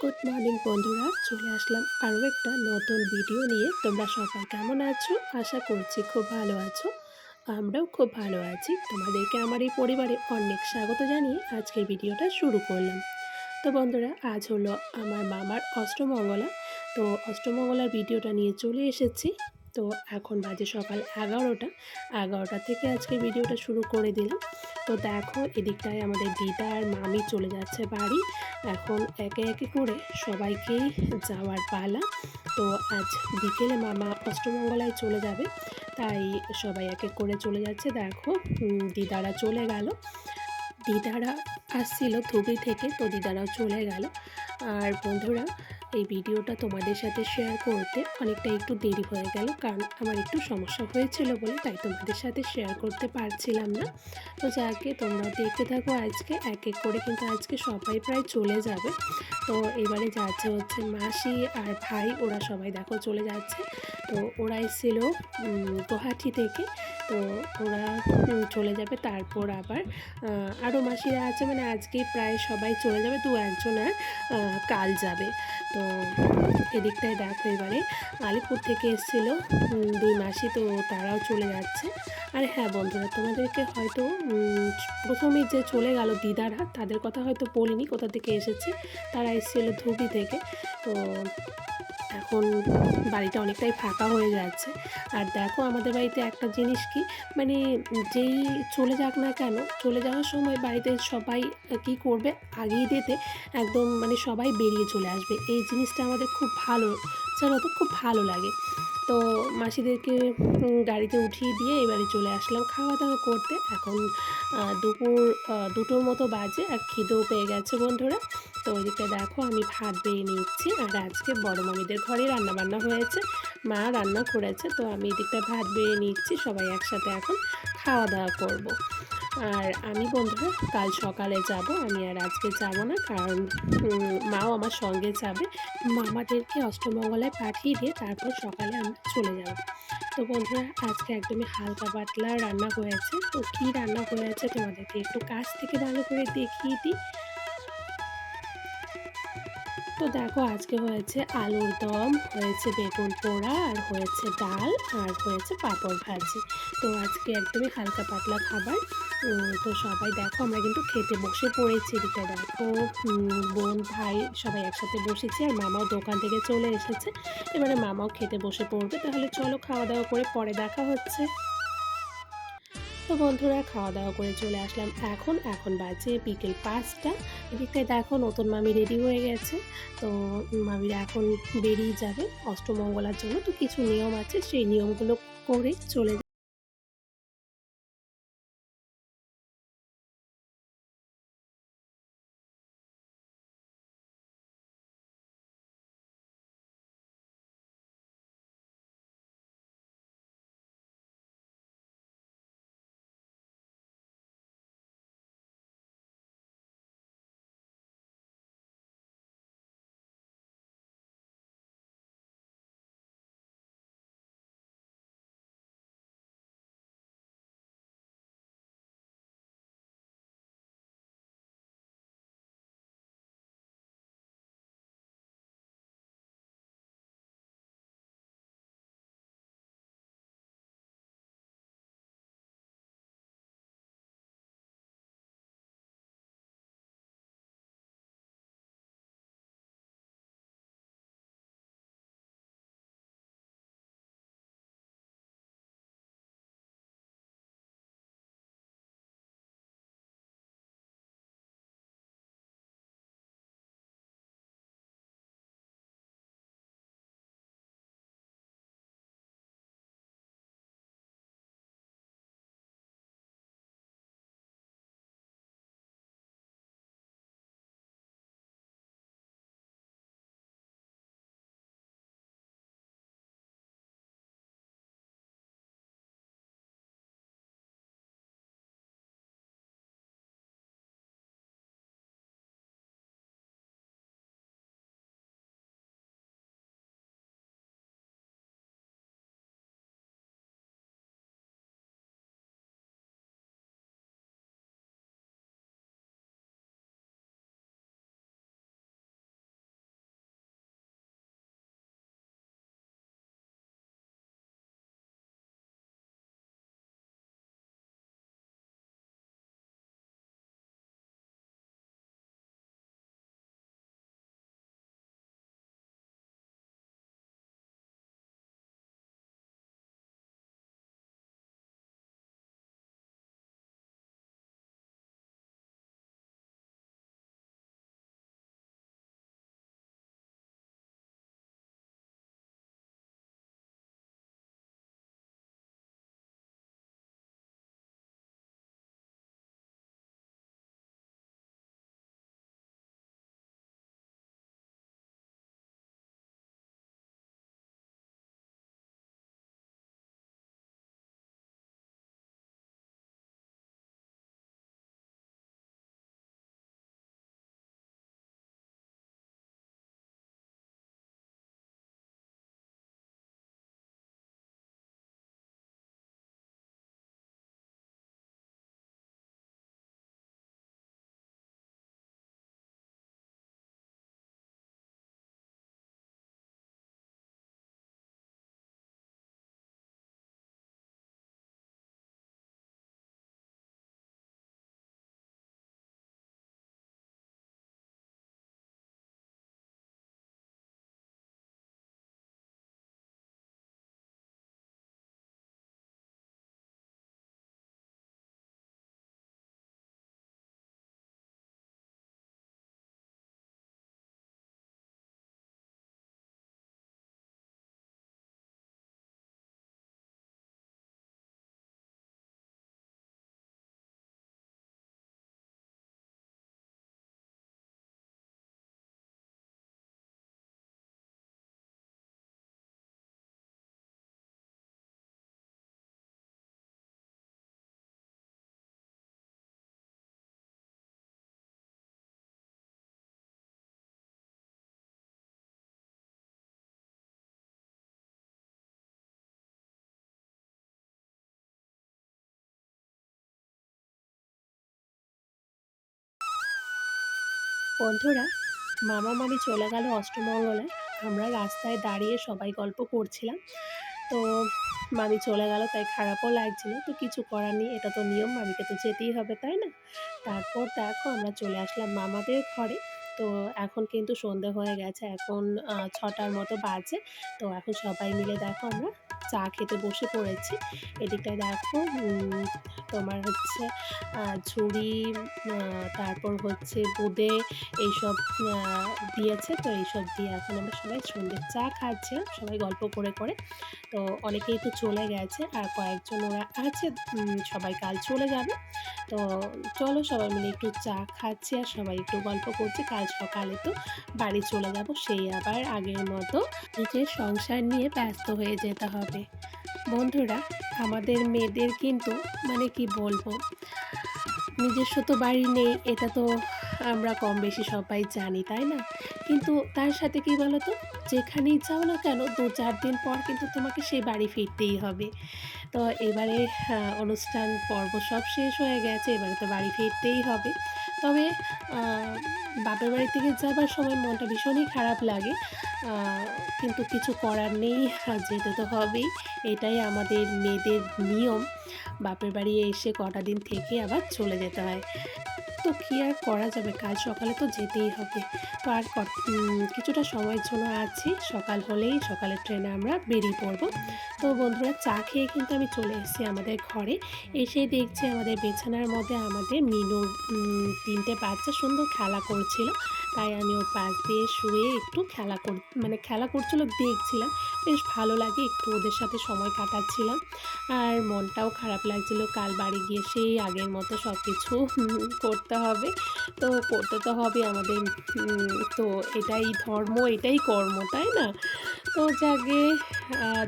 Good morning বন্ধুরা। চলে আসলাম আরও একটা নতুন ভিডিও নিয়ে। তোমরা সবাই কেমন আছো? আশা করছি খুব ভালো আছো। আমরাও খুব ভালো আছি। তোমাদেরকে আমার এই পরিবারে অনেক স্বাগত জানিয়ে আজকের ভিডিওটা শুরু করলাম। তো বন্ধুরা, আজ হলো আমার মামার অষ্টমঙ্গলা। তো অষ্টমঙ্গলার ভিডিওটা নিয়ে চলে এসেছি। তো এখন বাজে সকাল এগারোটা। এগারোটা থেকে আজকে ভিডিওটা শুরু করে দিলাম। তো দেখো, এদিকটায় আমাদের দিদা আর মামি চলে যাচ্ছে বাড়ি। এখন একে একে করে সবাইকেই যাওয়ার পালা। তো আজ বিকেলে মামা অষ্টমঙ্গলায় চলে যাবে। তাই সবাই এক এক করে চলে যাচ্ছে। দেখো দিদারা চলে গেল। দিদারা আসছিল ধুবি থেকে, তো দিদারাও চলে গেল। আর বন্ধুরা এই ভিডিওটা তোমাদের সাথে শেয়ার করতে অনেকটা একটু দেরি হয়ে গেল, কারণ আমার একটু সমস্যা হয়েছিল বলে তাই তোমাদের সাথে শেয়ার করতে পারছিলাম না। তো যাকে তোমরা দেখতে থাকো আজকে, এক এক করে কিন্তু আজকে সবাই প্রায় চলে যাবে। তো এবারে যাচ্ছে হচ্ছে মাসি আর ভাই, ওরা সবাই দেখো চলে যাচ্ছে। তো ওরা এসেছিল গুয়াহাটি থেকে। তো ওরা চলে যাবে। তারপর আবার আরও মাসিরা আছে মানে আজকে প্রায় সবাই চলে যাবে, দু একজন আর কাল যাবে। তো এদিকটায় দেখো এবারে, আলিপুর থেকে এসেছিল দুই মাসি, তো তারাও চলে যাচ্ছে। আর হ্যাঁ বন্ধুরা, তোমাদেরকে হয়তো প্রথমেই যে চলে গেল দিদারা, তাদের কথা হয়তো বলিনি কোথা থেকে এসেছে। তারা এসেছিল ধুবি থেকে। তো এখন বাড়িটা অনেকটাই ফাঁকা হয়ে যাচ্ছে। আর দেখো আমাদের বাড়িতে একটা জিনিস কি মানে যেই চলে যাক না কেন, চলে যাওয়ার সময় বাড়িতে সবাই কি করবে আগিয়ে দিতে একদম মানে সবাই বেরিয়ে চলে আসবে। এই জিনিসটা আমাদের খুব ভালো, জানো তো? খুব ভালো লাগে। তো মাসিদেরকে গাড়িতে উঠিয়ে দিয়ে এবারে চলে আসলাম খাওয়া দাওয়া করতে। এখন দুপুর দুটোর মতো বাজে আর খিদেও পেয়ে গেছে বন্ধুরা। তো ওইদিকে দেখো আমি ভাত বেয়ে নিচ্ছি আর আজকে বড় মামিদের ঘরে রান্নাবান্না হয়েছে, মা রান্না করেছে। তো আমি এদিকটা ভাত বেয়ে নিচ্ছি, সবাই একসাথে এখন খাওয়া দাওয়া করব। আর আমি বন্ধুরা, কাল সকালে যাব, আমি আর আজকে যাব না, কারণ মাও আমার সঙ্গে যাবে। মামাদেরকে অষ্টমঙ্গলায় পাঠিয়ে দিয়ে তারপর সকালে আমি চলে যাব। তো বন্ধুরা, আজকে একদমই হালকা পাতলা রান্না হয়েছে। তো কী রান্না হয়েছে তোমাদেরকে একটু কাছ থেকে ভালো করে দেখিয়ে দিই। তো দেখো আজকে হয়েছে আলুর দম, হয়েছে বেগুন পোড়া, আর হয়েছে ডাল, আর হয়েছে পাঁপড় ভাজি। তো আজকে একদমই হালকা পাতলা খাবার। তো সবাই দেখো, আমরা কিন্তু খেতে বসে পড়েছি এদিকে দেখো বোন, ভাই সবাই একসাথে বসেছি, আর মামাও দোকান থেকে চলে এসেছে। এবারে মামাও খেতে বসে পড়বে, তাহলে চলো খাওয়া দাওয়া করে পরে দেখা হচ্ছে। তো বন্ধুরা খাওয়া দাওয়া করে চলে আসলাম। এখন এখন বাজে বিকেল পাঁচটা। এদিকে দেখো নতুন মামি রেডি হয়ে গেছে। তো মামিরা এখন বেরিয়ে যাবে অষ্টমঙ্গলার জন্য। তো কিছু নিয়ম আছে, সেই নিয়মগুলো করে চলে বন্ধুরা, মামা মামি চলে গেল অষ্টমঙ্গলায়। আমরা রাস্তায় দাঁড়িয়ে সবাই গল্প করছিলাম। তো মামি চলে গেল, তাই খারাপও লাগছিল। তো কিছু করার নেই, এটা তো নিয়ম, মামিকে তো যেতেই হবে, তাই না? তারপর দেখো, আমরা চলে আসলাম মামাদের ঘরে। তো এখন কিন্তু সন্ধে হয়ে গেছে, এখন ছটার মতো বাজে। তো এখন সবাই মিলে দেখো আমরা চা খেতে বসে পড়েছি। এদিকটায় দেখো তোমার হচ্ছে ঝুড়ি তারপর হচ্ছে বোঁদে এইসব দিয়েছে। তো এইসব দিয়ে এখন আমরা সবাই সন্ধ্যের চা খাচ্ছিলাম, সবাই গল্প করে করে। তো অনেকেই তো চলে গেছে আর কয়েকজন ওরা আছে সবাই কাল চলে যাবে। তো চলো সবাই মিলে একটু চা খাচ্ছি আর সবাই একটু গল্প করছি। কাল সকালে তো বাড়ি চলে যাব, সেই আবার আগের মতো নিজের সংসার নিয়ে ব্যস্ত হয়ে যেতে হবে। বন্ধুরা, আমাদের মেয়েদের কিন্তু মানে কি বলব, নিজস্ব তো বাড়ি নেই, এটা তো আমরা কম বেশি সবাই জানি, তাই না? কিন্তু তার সাথে কি বলো তো যেখানেই যাও না কেন, দু চার দিন পর কিন্তু তোমাকে সেই বাড়ি ফিরতেই হবে। তো এবারে অনুষ্ঠান, পর্ব সব শেষ হয়ে গেছে, এবারে তো বাড়ি ফিরতেই হবে। তবে বাপের বাড়ি থেকে যাবার সময় মনটা ভীষণই খারাপ লাগে। কিন্তু কিছু করার নেই যেতে তো হবেই। এটাই আমাদের মেয়েদের নিয়ম। বাপের বাড়ি এসে কটা দিন থেকে আবার চলে যেতে হয়। তো কী আর করা যাবে? কাল সকালে তো যেতেই হবে। তো আর কিছুটা সময়ের জন্য আছি। সকাল হলেই সকালের ট্রেনে আমরা বেরিয়ে পড়ব। তো বন্ধুরা চা খেয়ে কিন্তু আমি চলে এসেছি আমাদের ঘরে। এসে দেখছি আমাদের বিছানার মধ্যে আমাদের উম, তিনটে বাচ্চা সুন্দর খেলা করছিল। তাই আমি ওর পাশ দিয়ে শুয়ে একটু খেলা কর মানে খেলা করছিল দেখছিলাম। বেশ ভালো লাগে, একটু ওদের সাথে সময় কাটাচ্ছিলাম। আর মনটাও খারাপ লাগছিল, কাল বাড়ি গিয়ে সেই আগের মতো সব কিছু করতে হবে। তো করতে তো হবে আমাদের তো এটাই ধর্ম, এটাই কর্ম, তাই না? তো যাকে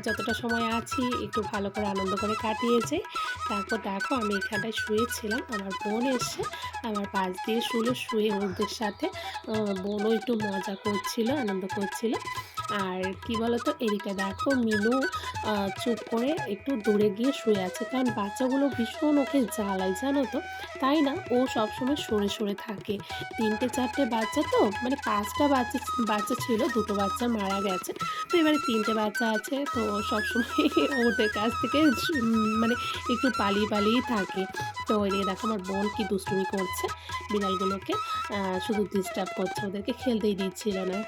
যতটা সময় আছি, একটু ভালো করে আনন্দ করে কাটিয়েছে তারপর দেখো আমি এখানটায় শুয়েছিলাম, আমার বোন এসে আমার পাশ দিয়ে শুলো, শুয়ে ওদের সাথে বোনও একটু মজা করছিল, আনন্দ করছিল। আর কি বলতো, এদিকে দেখো মিনু চুপ করে একটু দূরে গিয়ে শুয়ে আছে। কারণ বাচ্চাগুলো ভীষণ ওকে জ্বালায়, জানো তো? তাই না? ও সবসময় সরে সরে থাকে। তিনটে, চারটে বাচ্চা তো মানে পাঁচটা বাচ্চা বাচ্চা ছিল, দুটো বাচ্চা মারা গেছে। তো এবারে তিনটে বাচ্চা আছে, তো সবসময় ওদের কাছ থেকে মানে একটু পালিয়ে পালিয়ে থাকে। তো এদিকে দেখো আমার বোন কি দুষ্টুমি করছে, বিড়ালগুলোকে। শুধু ডিস্টার্ব করছে, ওদেরকে খেলতেই দিচ্ছিল না।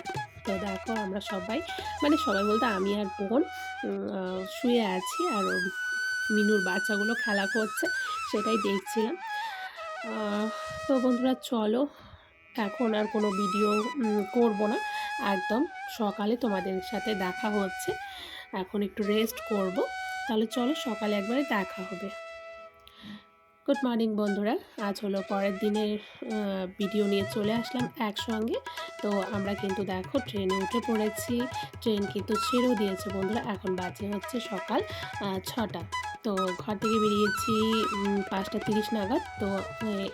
তো দেখো আমরা সবাই। মানে সবাই বলতে আমি আর বোন শুয়ে আছি আর মিনুর বাচ্চাগুলো খেলা করছে, সেটাই দেখছিলাম। তো বন্ধুরা চলো, এখন আর কোনো ভিডিও করব না। একদম সকালে তোমাদের সাথে দেখা হচ্ছে। এখন একটু রেস্ট করব। তাহলে চলো সকালে একবারে দেখা হবে। গুড মর্নিং বন্ধুরা। আজ হলো পরের দিনের ভিডিও নিয়ে চলে আসলাম একসঙ্গে। তো আমরা কিন্তু দেখো ট্রেনে উঠে পড়েছি। ট্রেন কিন্তু ছেড়েও দিয়েছে বন্ধুরা। এখন বাজে হচ্ছে সকাল ছটা। তো ঘর থেকে বেরিয়েছি পাঁচটা তিরিশ নাগাদ। তো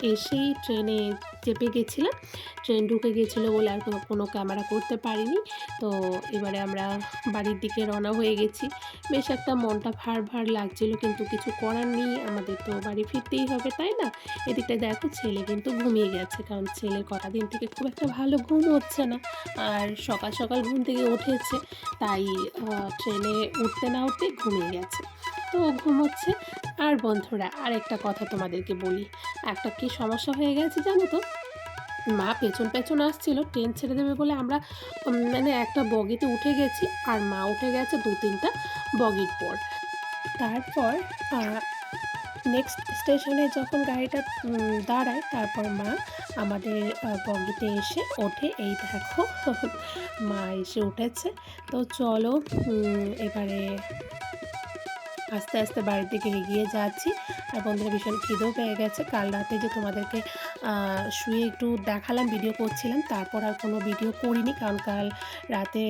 এসেই ট্রেনে চেপে গেছিলাম। ট্রেন ঢুকে গেছিল বলে আর কোনো- কোনো ক্যামেরা করতে পারিনি। তো এবারে আমরা বাড়ির দিকে রওনা হয়ে গেছি। বেশ একটা মনটা ভার ভার লাগছিল কিন্তু কিছু করার নেই। আমাদের তো বাড়ি ফিরতেই হবে, তাই না? এদিকটা দেখো ছেলে কিন্তু ঘুমিয়ে গেছে, কারণ ছেলে কটা দিন থেকে খুব একটা ভালো ঘুম হচ্ছে না। আর সকাল সকাল ঘুম থেকে উঠেছে, তাই ট্রেনে উঠতে না উঠতে ঘুমিয়ে গেছে। তো ও ঘুমোচ্ছে আর বন্ধুরা আর একটা কথা তোমাদেরকে বলি। একটা কি সমস্যা হয়ে গেছে জানো তো? মা পেছন পেছন আসছিল, ট্রেন ছেড়ে দেবে বলে আমরা মানে একটা বগিতে উঠে গেছি আর মা উঠে গেছে দু তিনটা বগির পর। তারপর নেক্সট স্টেশনে যখন গাড়িটা দাঁড়ায়, তারপর মা আমাদের বগিতে এসে ওঠে। এই দেখো, মা এসে উঠেছে। তো চলো এবারে আস্তে আস্তে বাড়ির দিকে এগিয়ে যাচ্ছি আর বন্ধুরা ভীষণ খিদেও পেয়ে গেছে। কাল রাতে যে তোমাদেরকে শুয়ে একটু দেখালাম ভিডিও করছিলাম, তারপর আর কোনো ভিডিও করিনি কারণ কাল রাতে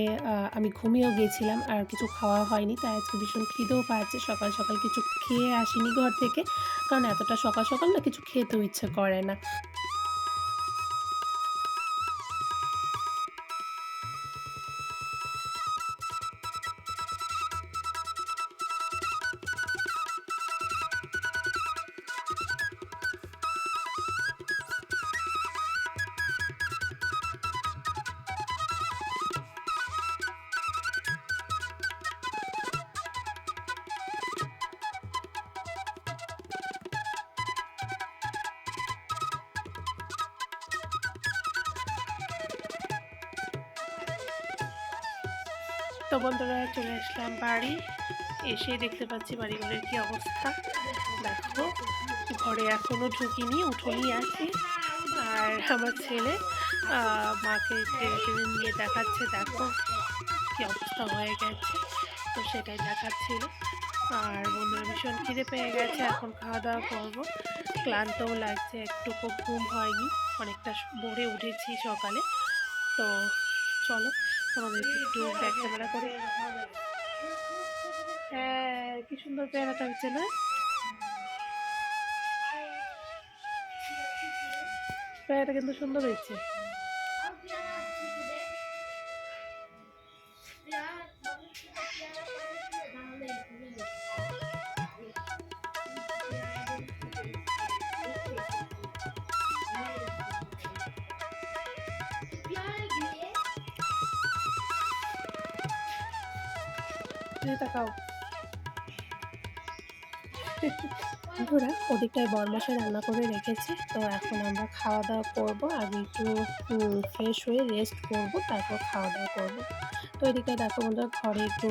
আমি ঘুমিয়েও গেছিলাম আর কিছু খাওয়া হয়নি, তাই আজকে ভীষণ খিদেও পাচ্ছে। সকাল সকাল কিছু খেয়ে আসিনি ঘর থেকে, কারণ এতটা সকাল সকাল না কিছু খেতেও ইচ্ছে করে না। তো বন্ধুরা চলে আসলাম বাড়ি। এসে দেখতে পাচ্ছি বাড়ি ঘরের কি অবস্থা। দেখো, ঘরে এখনও ঢুকিনি, উঠোনই আছে। আর আমার ছেলে মাকে টেনে নিয়ে দেখাচ্ছে, দেখো কি অবস্থা হয়ে গেছে। তো সেটাই দেখাচ্ছিল। আর বন্ধুরা ভীষণ খিদে পেয়ে গেছে, এখন খাওয়া দাওয়া করব। ক্লান্তও লাগছে, একটু খুব ঘুম হয়নি, অনেকটা ভোরে উঠেছি সকালে। তো চলো করে হ্যাঁ কি সুন্দর পেয়ারাটা হচ্ছে না? পেয়ারাটা কিন্তু সুন্দর হয়েছে। তাকাও। বন্ধুরা ওদিকটায় বরমশাই রান্না করে রেখেছে, তো এখন আমরা খাওয়া দাওয়া করব আগে একটু ফ্রেশ হয়ে রেস্ট করব, তারপর খাওয়া দাওয়া করব। তো এদিকে দেখো বন্ধুরা, ঘরে একটু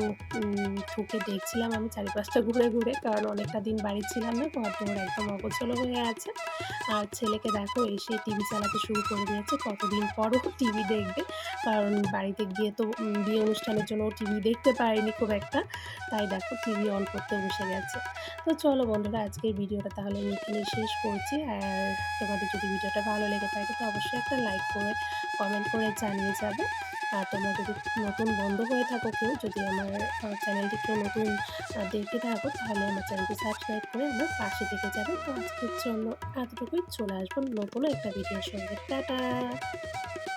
ঢুকে দেখছিলাম আমি চারিপাশটা ঘুরে ঘুরে, কারণ অনেকটা দিন বাড়ি ছিলাম না ঘর তোমার একদম অগোছলো হয়ে আছে। আর ছেলেকে দেখো এসে টিভি চালাতে শুরু করে দিয়েছে। কতদিন পরও টিভি দেখবে। কারণ বাড়িতে গিয়ে তো বিয়ে অনুষ্ঠানের জন্য টিভি দেখতে পারিনি খুব একটা। তাই দেখো টিভি অন করতে বসে গেছে। তো চলো বন্ধুরা, আজকের ভিডিওটা তাহলে আমি এখানেই শেষ করছি। আর তোমাদের যদি ভিডিওটা ভালো লেগে থাকে, তো অবশ্যই একটা লাইক করে কমেন্ট করে জানিয়ে যাবে। আর তোমরা যদি নতুন বন্ধ হয়ে থাকো কেউ, যদি আমার চ্যানেলটি কেউ নতুন দেখতে থাকো, তাহলে আমার চ্যানেলটি সাবস্ক্রাইব করে আমার পাশে থেকে যাবে। তো আজকের জন্য এতটুকুই। চলে আসব নতুন একটা ভিডিওর সঙ্গে। টাটা!